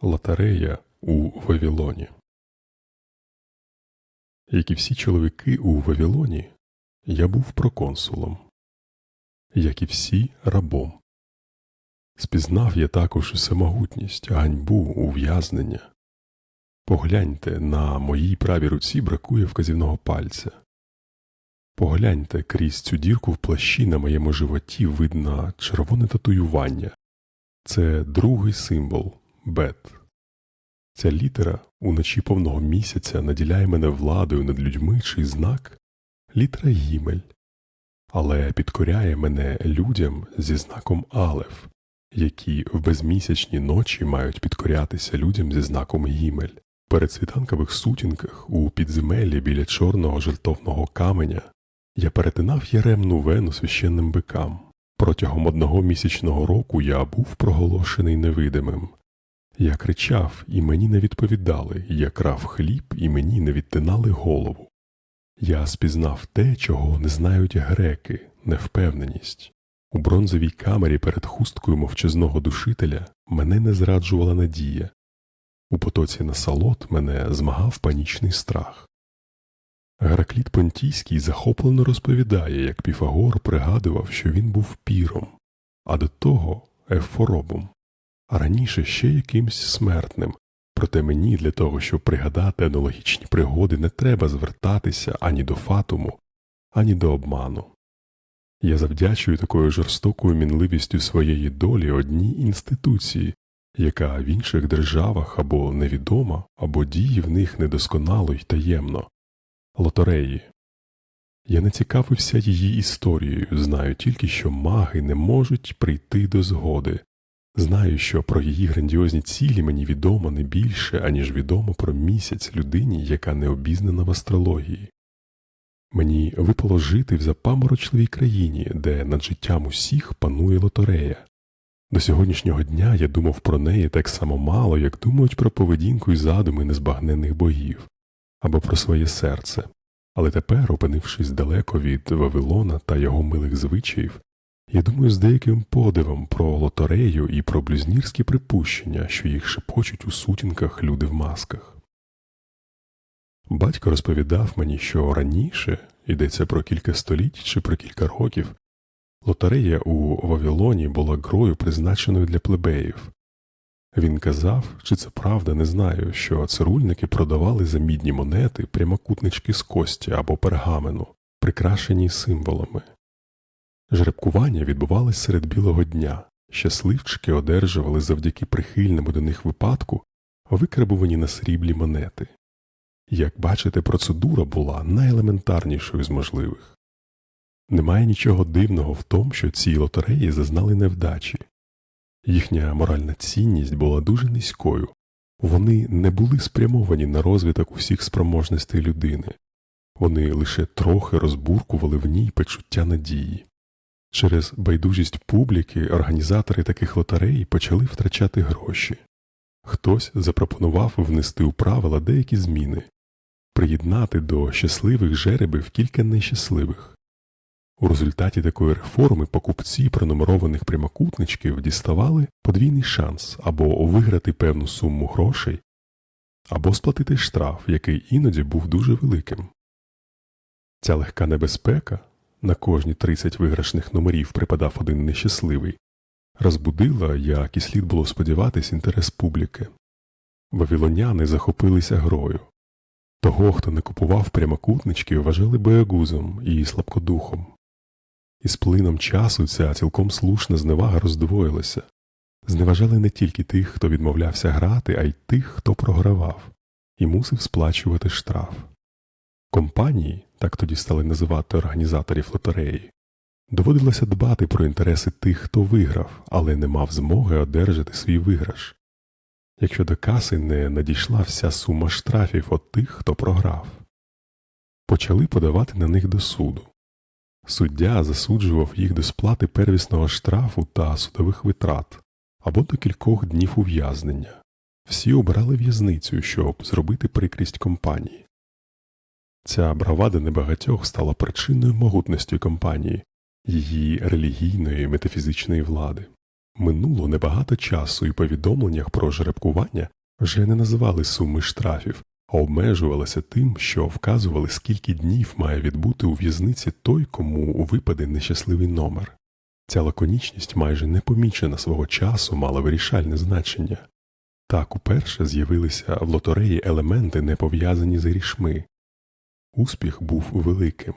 Лотерея у Вавилоні. Як і всі чоловіки у Вавилоні, я був проконсулом, як і всі рабом. Спізнав я також всемогутність, ганьбу, ув'язнення. Погляньте, на моїй правій руці бракує вказівного пальця. Погляньте, крізь цю дірку в плащі на моєму животі видно червоне татуювання. Це другий символ бет. Ця літера уночі повного місяця наділяє мене владою над людьми чий знак літера Гімель, але підкоряє мене людям зі знаком Алеф, які в безмісячні ночі мають підкорятися людям зі знаком Гімель. Перед світанкових сутінках у підземеллі біля чорного жертовного каменя я перетинав яремну вену священним бикам. Протягом одного місячного року я був проголошений невидимим. Я кричав, і мені не відповідали, я крав хліб, і мені не відтинали голову. Я спізнав те, чого не знають греки, невпевненість. У бронзовій камері перед хусткою мовчазного душителя мене не зраджувала надія. У потоці насолод мене змагав панічний страх. Геракліт Понтійський захоплено розповідає, як Піфагор пригадував, що він був піром, а до того ефоробом, а раніше ще якимсь смертним. Проте мені для того, щоб пригадати аналогічні пригоди, не треба звертатися ані до фатуму, ані до обману. Я завдячую такою жорстокою мінливістю своєї долі одній інституції, яка в інших державах або невідома, або діє в них недосконало й таємно лотереї. Я не цікавився її історією, знаю тільки, що маги не можуть прийти до згоди. Знаю, що про її грандіозні цілі мені відомо не більше, аніж відомо про місяць людині, яка не обізнана в астрології. Мені випало жити в запаморочливій країні, де над життям усіх панує лотерея. До сьогоднішнього дня я думав про неї так само мало, як думають про поведінку і задуми незбагненних богів або про своє серце, але тепер, опинившись далеко від Вавилона та його милих звичаїв, я думаю з деяким подивом про лотерею і про блюзнірські припущення, що їх шепочуть у сутінках люди в масках. Батько розповідав мені, що раніше йдеться про кілька століть чи про кілька років. Лотерея у Вавилоні була грою, призначеною для плебеїв. Він казав, чи це правда, не знаю, що цирульники продавали за мідні монети прямокутнички з кості або пергамену, прикрашені символами. Жеребкування відбувалось серед білого дня, щасливчики одержували завдяки прихильному до них випадку викрабувані на сріблі монети. Як бачите, процедура була найелементарнішою з можливих. Немає нічого дивного в тому, що ці лотереї зазнали невдачі. Їхня моральна цінність була дуже низькою, вони не були спрямовані на розвиток усіх спроможностей людини, вони лише трохи розбуркували в ній почуття надії. Через байдужість публіки організатори таких лотерей почали втрачати гроші. Хтось запропонував внести у правила деякі зміни, приєднати до щасливих жеребів кілька нещасливих. У результаті такої реформи покупці пронумерованих прямокутничків діставали подвійний шанс або виграти певну суму грошей, або сплатити штраф, який іноді був дуже великим. Ця легка небезпека на кожні 30 виграшних номерів припадав один нещасливий, розбудила, як і слід було сподіватись, інтерес публіки. Вавилоняни захопилися грою. Того, хто не купував прямокутнички, вважали боягузом і слабкодухом. Із плином часу ця цілком слушна зневага роздвоїлася. Зневажали не тільки тих, хто відмовлявся грати, а й тих, хто програвав, і мусив сплачувати штраф. Компанії, так тоді стали називати організаторів лотереї, доводилося дбати про інтереси тих, хто виграв, але не мав змоги одержати свій виграш. Якщо до каси не надійшла вся сума штрафів від тих, хто програв, почали подавати на них до суду. Суддя засуджував їх до сплати первісного штрафу та судових витрат або до кількох днів ув'язнення. Всі обрали в'язницю, щоб зробити прикрість компанії. Ця бравада небагатьох стала причиною могутності компанії, її релігійної метафізичної влади. Минуло небагато часу, і повідомленнях про жеребкування вже не називали суми штрафів, а обмежувалися тим, що вказували, скільки днів має відбути у в'язниці той, кому випаде нещасливий номер. Ця лаконічність майже непомічена свого часу мала вирішальне значення. Так уперше з'явилися в лотереї елементи, не пов'язані з грішми. Успіх був великим.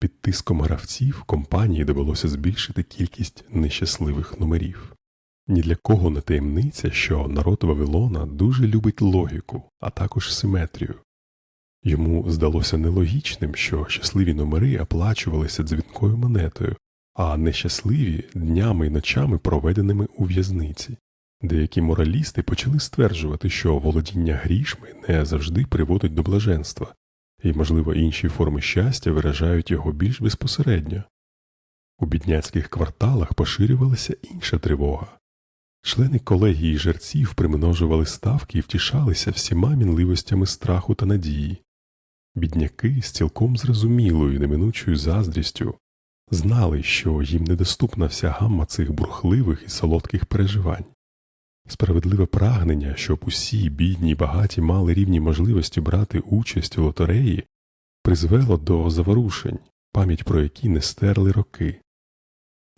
Під тиском гравців компанії довелося збільшити кількість нещасливих номерів. Ні для кого не таємниця, що народ Вавилона дуже любить логіку, а також симетрію. Йому здалося нелогічним, що щасливі номери оплачувалися дзвінкою монетою, а нещасливі днями і ночами проведеними у в'язниці. Деякі моралісти почали стверджувати, що володіння грішми не завжди приводить до блаженства, і, можливо, інші форми щастя виражають його більш безпосередньо. У бідняцьких кварталах поширювалася інша тривога. Члени колегії жерців примножували ставки і втішалися всіма мінливостями страху та надії. Бідняки з цілком зрозумілою неминучою заздрістю знали, що їм недоступна вся гамма цих бурхливих і солодких переживань. Справедливе прагнення, щоб усі бідні й багаті мали рівні можливості брати участь у лотереї, призвело до заворушень, пам'ять про які не стерли роки.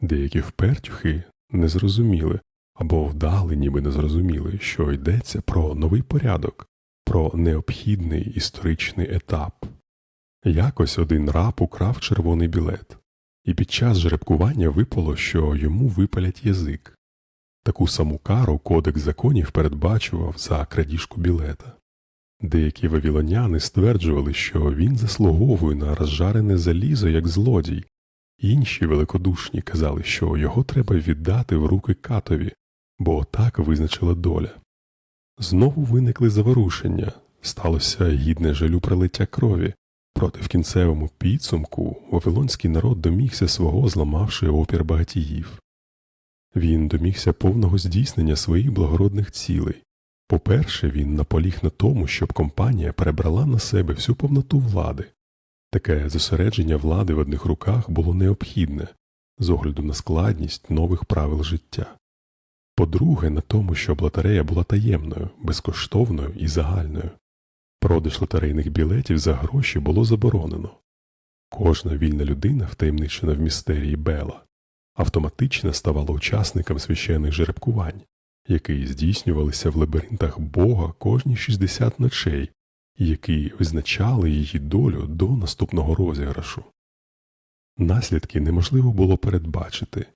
Деякі впертюхи не зрозуміли або вдали, ніби не зрозуміли, що йдеться про новий порядок, про необхідний історичний етап. Якось один раб украв червоний білет, і під час жеребкування випало, що йому випалять язик. Таку саму кару кодекс законів передбачував за крадіжку білета. Деякі вавілоняни стверджували, що він заслуговує на розжарене залізо як злодій, інші великодушні казали, що його треба віддати в руки катові, бо так визначила доля. Знову виникли заворушення, сталося гідне жалю пролиття крові, проте в кінцевому підсумку вавилонський народ домігся свого, зламавши опір багатіїв. Він домігся повного здійснення своїх благородних цілей. По-перше, він наполіг на тому, щоб компанія перебрала на себе всю повноту влади. Таке зосередження влади в одних руках було необхідне з огляду на складність нових правил життя. По-друге, на тому, щоб лотерея була таємною, безкоштовною і загальною. Продаж лотерейних білетів за гроші було заборонено. Кожна вільна людина, втаємничена в містерії Бела, автоматично ставала учасником священних жеребкувань, які здійснювалися в лабіринтах Бога кожні 60 ночей, які визначали її долю до наступного розіграшу. Наслідки неможливо було передбачити.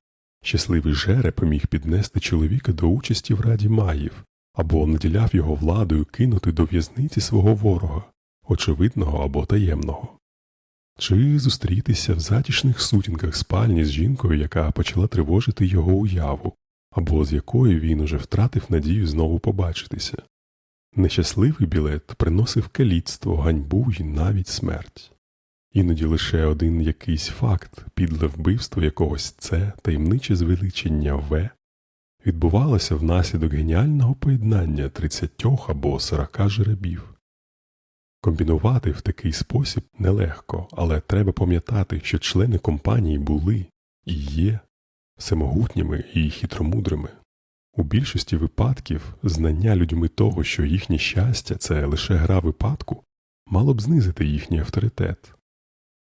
Щасливий жереб міг піднести чоловіка до участі в раді маїв або наділяв його владою кинути до в'язниці свого ворога, очевидного або таємного чи зустрітися в затішних сутінках спальні з жінкою, яка почала тривожити його уяву, або з якою він уже втратив надію знову побачитися. Нещасливий білет приносив каліцтво, ганьбу і навіть смерть. Іноді лише один якийсь факт, підле вбивство якогось це таємниче звеличення В відбувалося внаслідок геніального поєднання тридцятьох або сорока жеребів. Комбінувати в такий спосіб нелегко, але треба пам'ятати, що члени компанії були і є всемогутніми і хитромудрими. У більшості випадків знання людьми того, що їхнє щастя це лише гра випадку, мало б знизити їхній авторитет.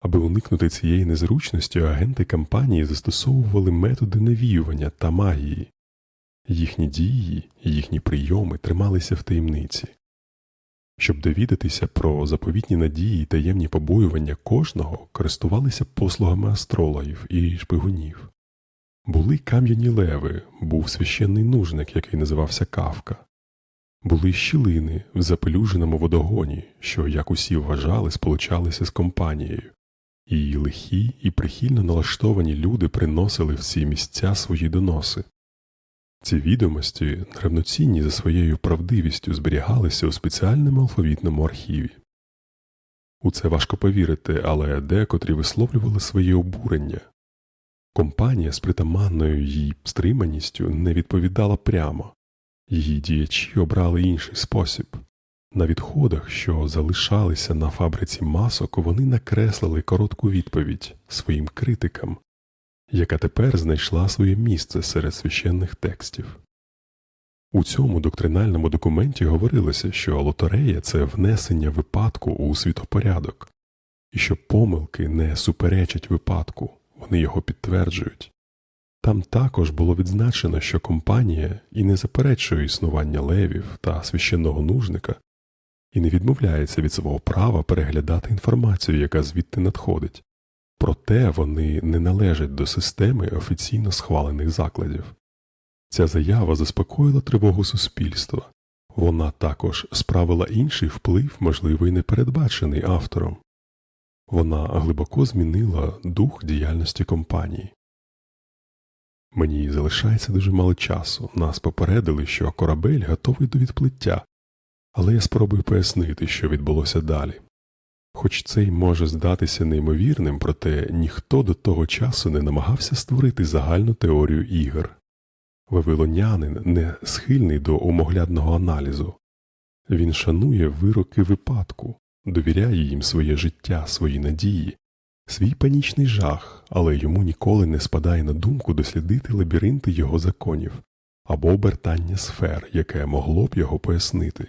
Аби уникнути цієї незручності, агенти компанії застосовували методи навіювання та магії, їхні дії, їхні прийоми трималися в таємниці. Щоб довідатися про заповітні надії і таємні побоювання кожного, користувалися послугами астрологів і шпигунів. Були кам'яні леви, був священний нужник, який називався Кавка, були щілини в запелюженому водогоні, що, як усі вважали, сполучалися з компанією, і лихі і прихильно налаштовані люди приносили в ці місця свої доноси. Ці відомості, нерівноцінні за своєю правдивістю, зберігалися у спеціальному алфавітному архіві. У це важко повірити, але декотрі висловлювали своє обурення. Компанія з притаманною їй стриманістю не відповідала прямо, її діячі обрали інший спосіб. На відходах, що залишалися на фабриці масок, вони накреслили коротку відповідь своїм критикам яка тепер знайшла своє місце серед священних текстів. У цьому доктринальному документі говорилося, що лотерея це внесення випадку у світопорядок, і що помилки не суперечать випадку, вони його підтверджують. Там також було відзначено, що компанія і не заперечує існування левів та священного нужника, і не відмовляється від свого права переглядати інформацію, яка звідти надходить, проте вони не належать до системи офіційно схвалених закладів. Ця заява заспокоїла тривогу суспільства, вона також справила інший вплив, можливо, і непередбачений автором. Вона глибоко змінила дух діяльності компанії. Мені залишається дуже мало часу. Нас попередили, що корабель готовий до відплиття, але я спробую пояснити, що відбулося далі. Хоч це й може здатися неймовірним, проте ніхто до того часу не намагався створити загальну теорію ігор. Вавилонянин не схильний до умоглядного аналізу, він шанує вироки випадку, довіряє їм своє життя, свої надії, свій панічний жах, але йому ніколи не спадає на думку дослідити лабіринти його законів або обертання сфер, яке могло б його пояснити.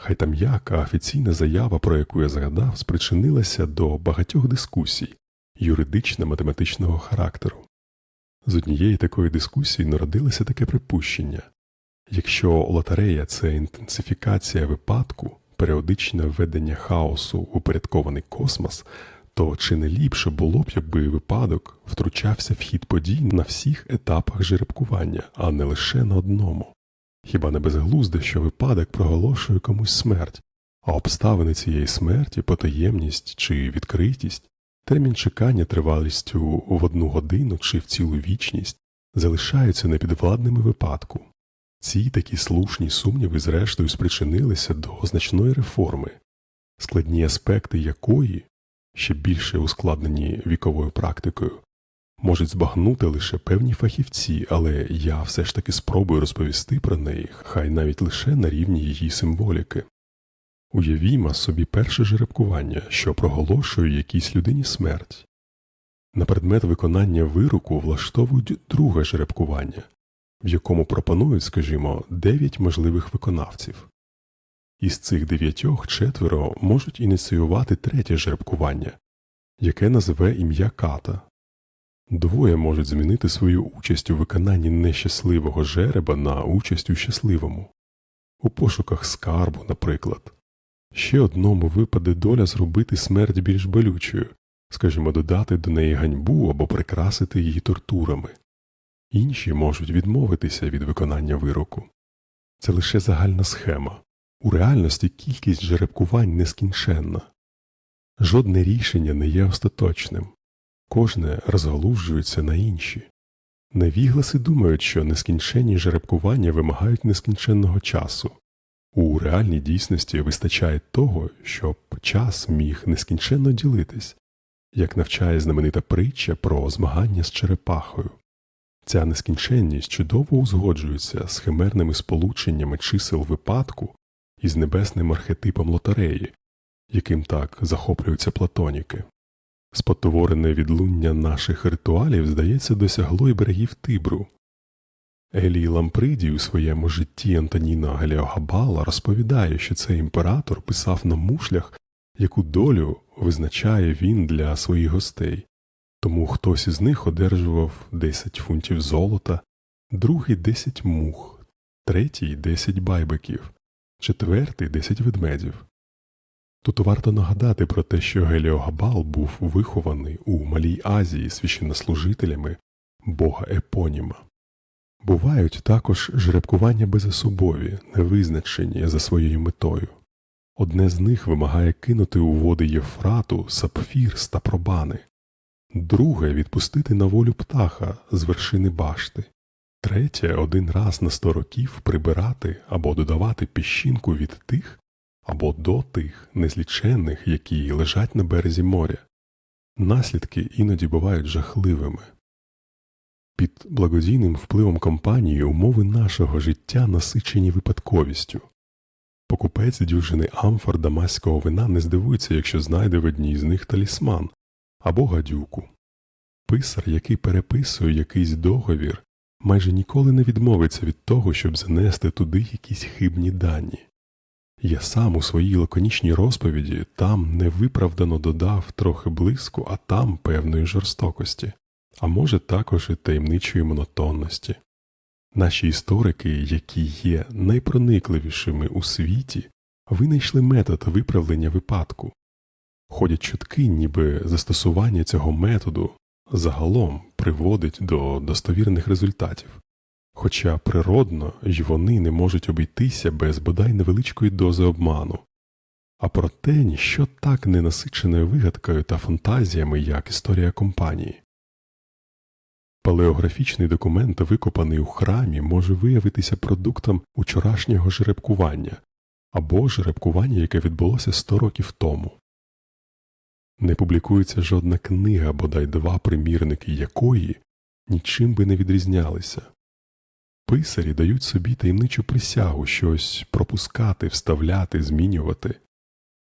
Хай там як, а офіційна заява, про яку я згадав, спричинилася до багатьох дискусій юридично-математичного характеру. З однієї такої дискусії народилося таке припущення якщо лотерея це інтенсифікація випадку, періодичне введення хаосу у порядкований космос, то чи не ліпше було б, якби випадок втручався в хід подій на всіх етапах жеребкування, а не лише на одному? Хіба не безглузде, що випадок проголошує комусь смерть, а обставини цієї смерті, потаємність чи відкритість, термін чекання тривалістю в одну годину чи в цілу вічність залишаються непідвладними випадку. Ці такі слушні сумніви, зрештою, спричинилися до значної реформи, складні аспекти якої, ще більше ускладнені віковою практикою, можуть збагнути лише певні фахівці, але я все ж таки спробую розповісти про неї, хай навіть лише на рівні її символіки. Уявімо собі перше жеребкування, що проголошує якійсь людині смерть. На предмет виконання вироку влаштовують друге жеребкування, в якому пропонують, скажімо, дев'ять можливих виконавців. Із цих дев'ятьох четверо можуть ініціювати третє жеребкування, яке називе ім'я ката. Двоє можуть змінити свою участь у виконанні нещасливого жереба на участь у щасливому, у пошуках скарбу, наприклад. Ще одному випаде доля зробити смерть більш болючою, скажімо, додати до неї ганьбу або прикрасити її тортурами. Інші можуть відмовитися від виконання вироку. Це лише загальна схема. У реальності кількість жеребкувань нескінченна. Жодне рішення не є остаточним, кожне розгалужується на інші. Невігласи думають, що нескінченні жеребкування вимагають нескінченного часу. У реальній дійсності вистачає того, щоб час міг нескінченно ділитись, як навчає знаменита притча про змагання з черепахою. Ця нескінченність чудово узгоджується з химерними сполученнями чисел випадку і з небесним архетипом лотереї, яким так захоплюються платоніки. Спотворене відлуння наших ритуалів, здається, досягло й берегів Тибру. Елій Лампридій у своєму житті Антоніна Галіогабала розповідає, що цей імператор писав на мушлях, яку долю визначає він для своїх гостей. Тому хтось із них одержував 10 фунтів золота, другий 10 мух, третій 10 байбеків, четвертий 10 ведмедів. Тут варто нагадати про те, що Геліогабал був вихований у Малій Азії священнослужителями бога Епоніма. Бувають також жеребкування безособові, невизначені за своєю метою. Одне з них вимагає кинути у води Єфрату, сапфір та пробани, друге відпустити на волю птаха з вершини башти, третє один раз на сто років прибирати або додавати піщинку від тих або до тих незліченних, які лежать на березі моря. Наслідки іноді бувають жахливими. Під благодійним впливом компанії умови нашого життя насичені випадковістю. Покупець дюжини амфор дамаського вина не здивується, якщо знайде в одній з них талісман або гадюку. Писар, який переписує якийсь договір, майже ніколи не відмовиться від того, щоб занести туди якісь хибні дані. Я сам у своїй лаконічній розповіді там невиправдано додав трохи блиску, а там певної жорстокості, а може також і таємничої монотонності. Наші історики, які є найпроникливішими у світі, винайшли метод виправлення випадку. Ходять чутки, ніби застосування цього методу загалом приводить до достовірних результатів, хоча природно й вони не можуть обійтися без бодай невеличкої дози обману. А проте ніщо так не насичене вигадкою та фантазіями, як історія компанії. Палеографічний документ, викопаний у храмі, може виявитися продуктом учорашнього жеребкування або жеребкування, яке відбулося 100 років тому. Не публікується жодна книга, бодай два примірники якої нічим би не відрізнялися. Писарі дають собі таємничу присягу щось пропускати, вставляти, змінювати.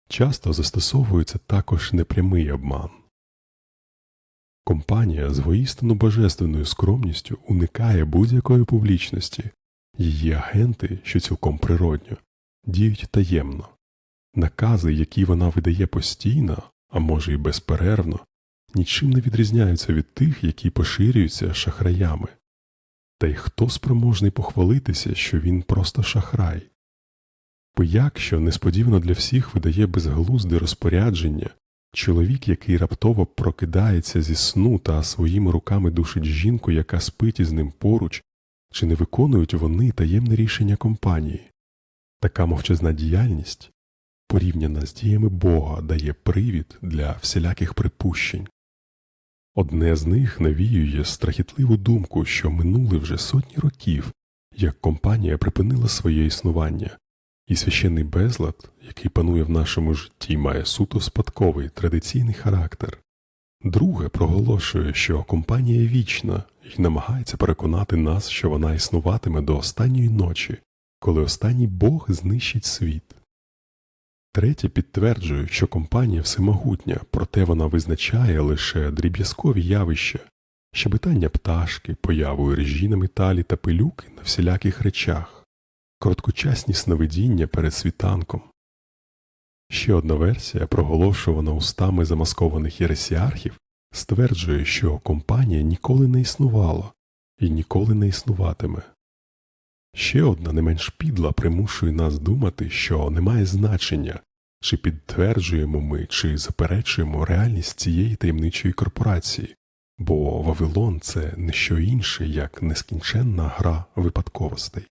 Часто застосовується також непрямий обман. Компанія з воістину божественною скромністю уникає будь-якої публічності, її агенти, що цілком природньо, діють таємно. Накази, які вона видає постійно, а може й безперервно, нічим не відрізняються від тих, які поширюються шахраями. Та й хто спроможний похвалитися, що він просто шахрай? Бо якщо несподівано для всіх видає безглузде розпорядження, чоловік, який раптово прокидається зі сну та своїми руками душить жінку, яка спить із ним поруч, чи не виконують вони таємне рішення компанії? Така мовчазна діяльність порівняна з діями Бога, дає привід для всіляких припущень. Одне з них навіює страхітливу думку, що минули вже сотні років, як компанія припинила своє існування, і священний безлад, який панує в нашому житті, має суто спадковий традиційний характер. Друге проголошує, що компанія вічна і намагається переконати нас, що вона існуватиме до останньої ночі, коли останній Бог знищить світ. Третє підтверджує, що компанія всемогутня, проте вона визначає лише дріб'язкові явища, щебетання пташки, появу режі на металі та пилюки на всіляких речах, короткочасні сновидіння перед світанком. Ще одна версія, проголошувана устами замаскованих єресіархів, стверджує, що компанія ніколи не існувала і ніколи не існуватиме. Ще одна не менш підла примушує нас думати, що немає значення, чи підтверджуємо ми, чи заперечуємо реальність цієї таємничої корпорації, бо Вавилон це не що інше, як нескінченна гра випадковостей.